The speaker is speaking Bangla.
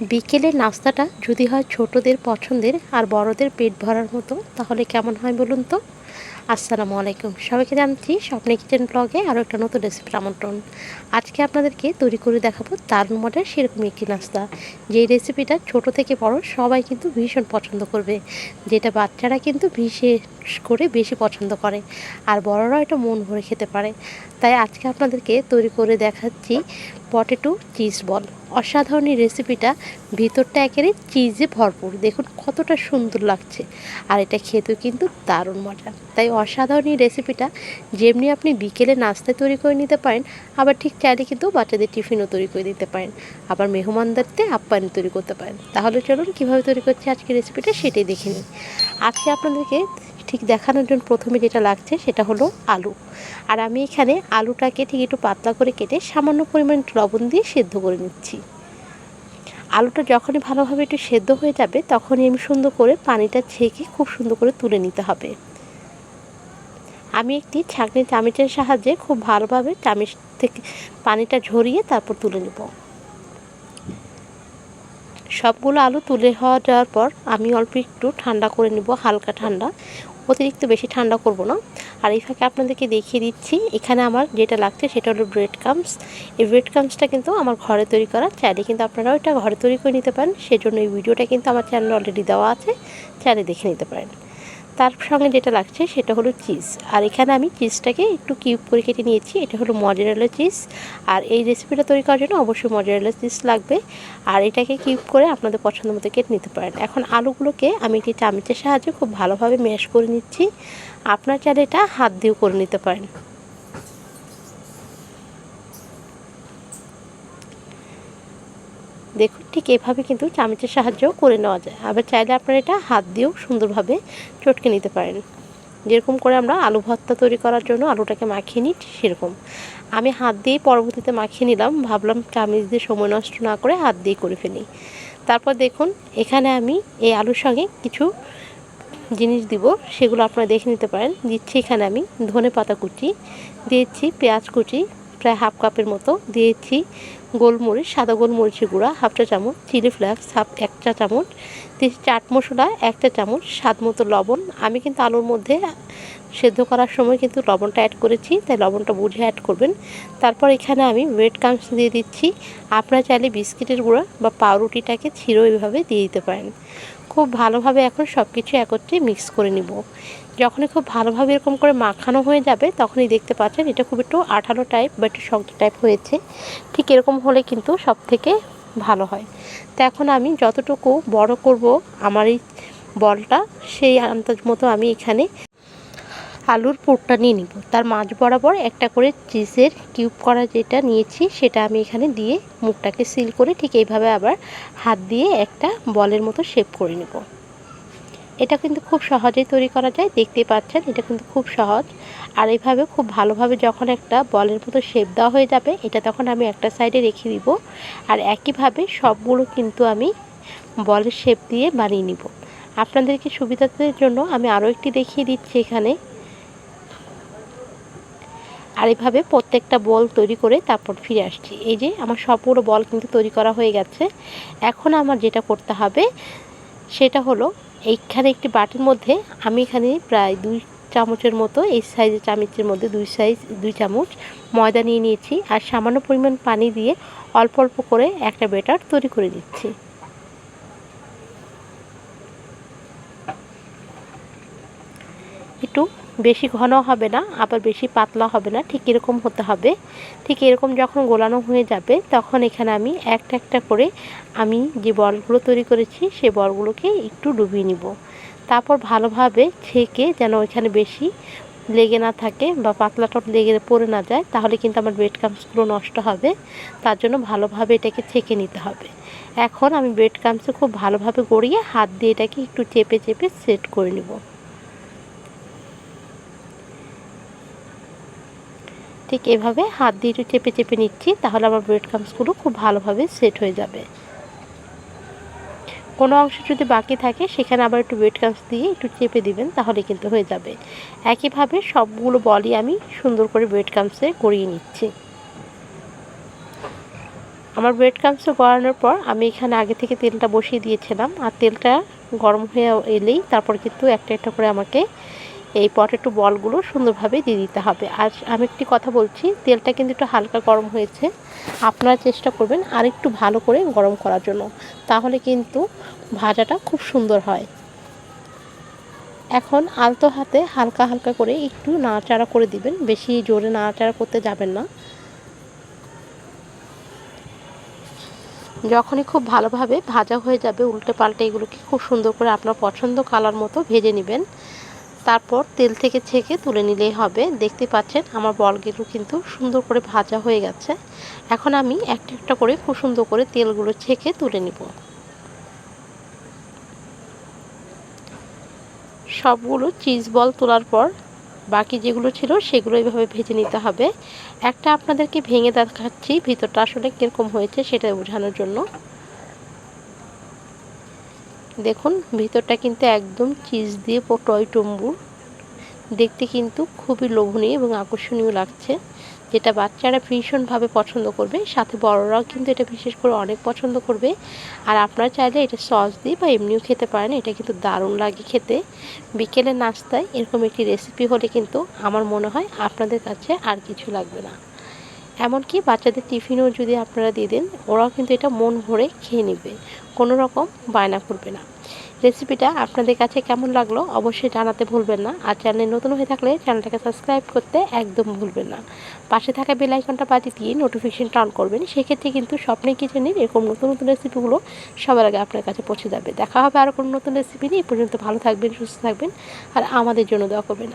বিকেলের নাস্তাটা যদি হয় ছোটদের পছন্দের আর বড়দের পেট ভরার মতো, তাহলে কেমন হয় বলুন তো? আসসালামু আলাইকুম। সবাইকে জানছি স্বপ্নে কিচেন ব্লগে আরও একটা নতুন রেসিপির আমন্ত্রণ। আজকে আপনাদেরকে তৈরি করে দেখাবো দারুণ মজার সেরকম একটি নাস্তা। যেই রেসিপিটা ছোট থেকে বড় সবাই কিন্তু ভীষণ পছন্দ করবে। যেটা বাচ্চারা কিন্তু বিশেষ করে বেশি পছন্দ করে। আর বড়রাও এটা মন ভরে খেতে পারে। তাই আজকে আপনাদেরকে তৈরি করে দেখাচ্ছি পটেটো চিজ বল অসাধারণ রেসিপিটা ভিতরটা একেবারে চিজে ভরপুর। দেখুন কতটা সুন্দর লাগছে। আর এটা খেতেও কিন্তু দারুণ মজা। তাই অসাধারণ এই রেসিপিটা যেমনি আপনি বিকেলে নাস্তায় তৈরি করে নিতে পারেন, আবার ঠিক চাইলে কিন্তু বাচ্চাদের টিফিনও তৈরি করে দিতে পারেন। আবার মেহমানদারতে আপ্যায়ন তৈরি করতে পারেন। তাহলে চলুন কীভাবে তৈরি করছে আজকে রেসিপিটা সেটাই দেখে নিই। আজকে আপনাদেরকে ঠিক দেখানোর জন্য প্রথমে যেটা লাগছে সেটা হলো আলু। আর আমি এখানে আলুটাকে ঠিক একটু পাতলা করে কেটে সামান্য পরিমাণ লবণ দিয়ে সেদ্ধ করে নিচ্ছি। আলুটা যখনই ভালোভাবে একটু সেদ্ধ হয়ে যাবে, তখনই আমি সুন্দর করে পানিটা ছেঁকে খুব সুন্দর করে তুলে নিতে হবে। আমি একটি ছাঁকনি চামিচের সাহায্যে খুব ভালোভাবে চামিচ থেকে পানিটা ঝরিয়ে তারপর তুলে নেব। সবগুলো আলু তুলে হওয়া যাওয়ার পর আমি অল্প একটু ঠান্ডা করে নেব, হালকা ঠান্ডা। অতিরিক্ত বেশি ঠান্ডা করব না। আর এই ফাঁকে আপনাদেরকে দেখিয়ে দিচ্ছি, এখানে আমার যেটা লাগছে সেটা হলো ব্রেড কামস এই ব্রেড কামসটা কিন্তু আমার ঘরে তৈরি করা। চাইলে কিন্তু আপনারাও এটা ঘরে তৈরি করে নিতে পারেন। সেজন্য এই ভিডিওটা কিন্তু আমার চ্যানেলে অলরেডি দেওয়া আছে। চাইলে দেখে নিতে পারেন। তার সঙ্গে যেটা লাগছে সেটা হলো চিজ আর এখানে আমি চিজটাকে একটু কিউব করে কেটে নিয়েছি। এটা হলো মজারেলা চিজ আর এই রেসিপিটা তৈরি করার জন্য অবশ্যই মজারেলা চিজ লাগবে। আর এটাকে কিউব করে আপনাদের পছন্দ মতো কেটে নিতে পারেন। এখন আলুগুলোকে আমি একটি চামচের সাহায্যে খুব ভালোভাবে ম্যাশ করে নিচ্ছি। আপনার চাইলে এটা হাত দিয়েও করে নিতে পারেন। দেখুন, ঠিক এভাবে কিন্তু চামচের সাহায্যেও করে নেওয়া যায়। আবার চাইলে আপনারা এটা হাত দিয়েও সুন্দরভাবে চটকে নিতে পারেন। যেরকম করে আমরা আলু ভর্তা তৈরি করার জন্য আলুটাকে মাখিয়ে নিই সেরকম। আমি হাত দিয়ে পরবর্তীতে মাখিয়ে নিলাম, ভাবলাম চামিচ দিয়ে সময় নষ্ট না করে হাত দিয়ে করে ফেলি। তারপর দেখুন, এখানে আমি এই আলুর সঙ্গে কিছু জিনিস দিব, সেগুলো আপনারা দেখে নিতে পারেন। দিচ্ছি এখানে আমি ধনে পাতা কুচি, দিয়েছি পেঁয়াজ কুচি, প্রায় হাফ কাপের মতো। দিয়েছি গোলমরিচ, সাদা গোলমরিচের গুঁড়া, হাফ চা চামচ, চিলি ফ্লেক্স, হাফ এক চা চামচ চাট মশলা একটা চামচ, স্বাদ মতো লবণ। আমি কিন্তু আলুর মধ্যে সেদ্ধ করার সময় কিন্তু লবণটা অ্যাড করেছি, তাই লবণটা বুঝে অ্যাড করবেন। তারপর এখানে আমি ব্রেড কামস দিয়ে দিচ্ছি। আপনারা চাইলে বিস্কিটের গুঁড়া বা পাউরুটিটাকে ছিঁড়ো এইভাবে দিয়ে দিতে পারেন। খুব ভালোভাবে এখন সব কিছু একত্রে মিক্স করে নিব। যখনই খুব ভালোভাবে এরকম করে মাখানো হয়ে যাবে, তখনই দেখতে পাচ্ছেন এটা খুব একটু আঠালো টাইপ বা একটু শক্ত টাইপ হয়েছে। ঠিক এরকম হলে কিন্তু সব থেকে ভালো হয়। তো এখন আমি যতটুকু বড় করব আমার এই বলটা, সেই আন্দাজ মতো আমি এখানে আলুর পুরটা নিয়ে নিব। তার মাঝ বরাবর একটা করে চিজের কিউব করা যেটা নিয়েছি, সেটা আমি এখানে দিয়ে মুখটাকে সিল করে ঠিক এইভাবে আবার হাত দিয়ে একটা বলের মতো শেপ করে নেব। এটা কিন্তু খুব সহজেই তৈরি করা যায়, দেখতেই পাচ্ছেন, এটা কিন্তু খুব সহজ। আর এইভাবে খুব ভালোভাবে যখন একটা বলের মতো শেপ দেওয়া হয়ে যাবে, এটা তখন আমি একটা সাইডে রেখে দিব। আর একইভাবে সবগুলো কিন্তু আমি বলের শেপ দিয়ে বানিয়ে নিব। আপনাদেরকে সুবিধার জন্য আমি আরও একটি দেখিয়ে দিচ্ছি এখানে। আর এইভাবে প্রত্যেকটা বল তৈরি করে তারপর ফিরে আসছি। এই যে আমার সবগুলো বল কিন্তু তৈরি করা হয়ে গেছে। এখন আমার যেটা করতে হবে, সেটা হলো এইখানে একটি বাটির মধ্যে আমি এখানে প্রায় দুই চামচের মতো, এই সাইজের চামচের মধ্যে দুই সাইজ, দুই চামচ ময়দা নিয়ে নিয়েছি আর সামান্য পরিমাণ পানি দিয়ে অল্প অল্প করে একটা বেটার তৈরি করে দিচ্ছি একটু বেশি ঘন হবে না, আবার বেশি পাতলা হবে না, ঠিক এরকম হতে হবে। ঠিক এরকম যখন গোলানো হয়ে যাবে, তখন এখানে আমি একটা একটা করে আমি যে বলগুলো তৈরি করেছি সেই বলগুলোকে একটু ডুবিয়ে নিব। তারপর ভালোভাবে ছেঁকে যেন ওইখানে বেশি লেগে না থাকে বা পাতলা টপ লেগে পড়ে না যায়, তাহলে কিন্তু আমার ব্রেড কামসগুলো নষ্ট হবে। তার জন্য ভালোভাবে এটাকে ছেঁকে নিতে হবে। এখন আমি ব্রেড কামসে খুব ভালোভাবে গড়িয়ে হাত দিয়ে এটাকে একটু চেপে চেপে সেট করে নেব। ঠিক এভাবে হাত দিয়ে একটু চেপে চেপে নিচ্ছি, তাহলে আমার ব্রেড ক্রামসগুলো খুব ভালোভাবে সেট হয়ে যাবে। কোনো অংশ যদি বাকি থাকে, সেখানে আবার একটু ব্রেড ক্রামস দিয়ে একটু চেপে দিবেন, তাহলে কিন্তু হয়ে যাবে। একইভাবে সবগুলো বলই আমি সুন্দর করে ব্রেড ক্রামসে গড়িয়ে নিচ্ছি। আমার ব্রেড ক্রামসটা গড়ানোর পর আমি এখানে আগে থেকে তেলটা বসিয়ে দিয়েছিলাম, আর তেলটা গরম হয়ে এলেই তারপর কিন্তু একটা একটা করে আমাকে এই পটেটো বলগুলো সুন্দরভাবে দিয়ে দিতে হবে। আর আমি একটি কথা বলছি, তেলটা কিন্তু একটু হালকা গরম হয়েছে। আপনারা চেষ্টা করবেন আর একটু ভালো করে গরম করার জন্য, তাহলে কিন্তু ভাজাটা খুব সুন্দর হয়। এখন আলতো হাতে হালকা হালকা করে একটু নাড়াচাড়া করে দিবেন, বেশি জোরে নাড়াচাড়া করতে যাবেন না। যখনই খুব ভালোভাবে ভাজা হয়ে যাবে, উল্টে পাল্টে এগুলোকে খুব সুন্দর করে আপনার পছন্দ কালার মতো ভেজে নেবেন। তারপর তেল থেকে ছেঁকে তুলে নিলেই হবে। দেখতে পাচ্ছেন, আমার বলগুলো কিন্তু সুন্দর করে ভাজা হয়ে গেছে। এখন আমি একটা একটা করে খুব সুন্দর করে তেলগুলো ছেঁকে তুলে নিব। সবগুলো চিজ বল তোলার পর বাকি যেগুলো ছিল সেগুলো এইভাবে ভেজে নিতে হবে। একটা আপনাদেরকে ভেঙে দেখাচ্ছি, ভিতরটা আসলে কীরকম হয়েছে সেটা বোঝানোর জন্য। দেখুন, ভিতরটা কিন্তু একদম চিজ দিয়ে টয় টম্বুর দেখতে কিন্তু খুবই লোভনীয় এবং আকর্ষণীয় লাগছে। যেটা বাচ্চারা ভীষণভাবে পছন্দ করবে, সাথে বড়রাও কিন্তু এটা বিশেষ করে অনেক পছন্দ করবে। আর আপনারা চাইলে এটা সস দিয়ে বা এমনিও খেতে পারেন, এটা কিন্তু দারুণ লাগে খেতে। বিকেলে নাস্তায় এরকম একটি রেসিপি হলে কিন্তু আমার মনে হয় আপনাদের কাছে আর কিছু লাগবে না। এমনকি বাচ্চাদের টিফিনও যদি আপনারা দিয়ে দেন, ওরাও কিন্তু এটা মন ভরে খেয়ে নেবে। কোনো রকম বায়না করবে না। রেসিপিটা আপনাদের কাছে কেমন লাগল অবশ্যই জানাতে ভুলবেন না। আর চ্যানেলে নতুন হয়ে থাকলে চ্যানেলটাকে সাবস্ক্রাইব করতে একদম ভুলবেন না। পাশে থাকা বেল আইকনটা বাজিয়ে দিয়ে নোটিফিকেশনটা অন করবেন। সেক্ষেত্রে কিন্তু স্বপ্নে কিচেনের এরকম নতুন নতুন রেসিপিগুলো সবার আগে আপনার কাছে পৌঁছে যাবে। দেখা হবে আরও কোনো নতুন রেসিপি নিয়ে। পর্যন্ত ভালো থাকবেন, সুস্থ থাকবেন, আর আমাদের জন্য দোয়া করবেন।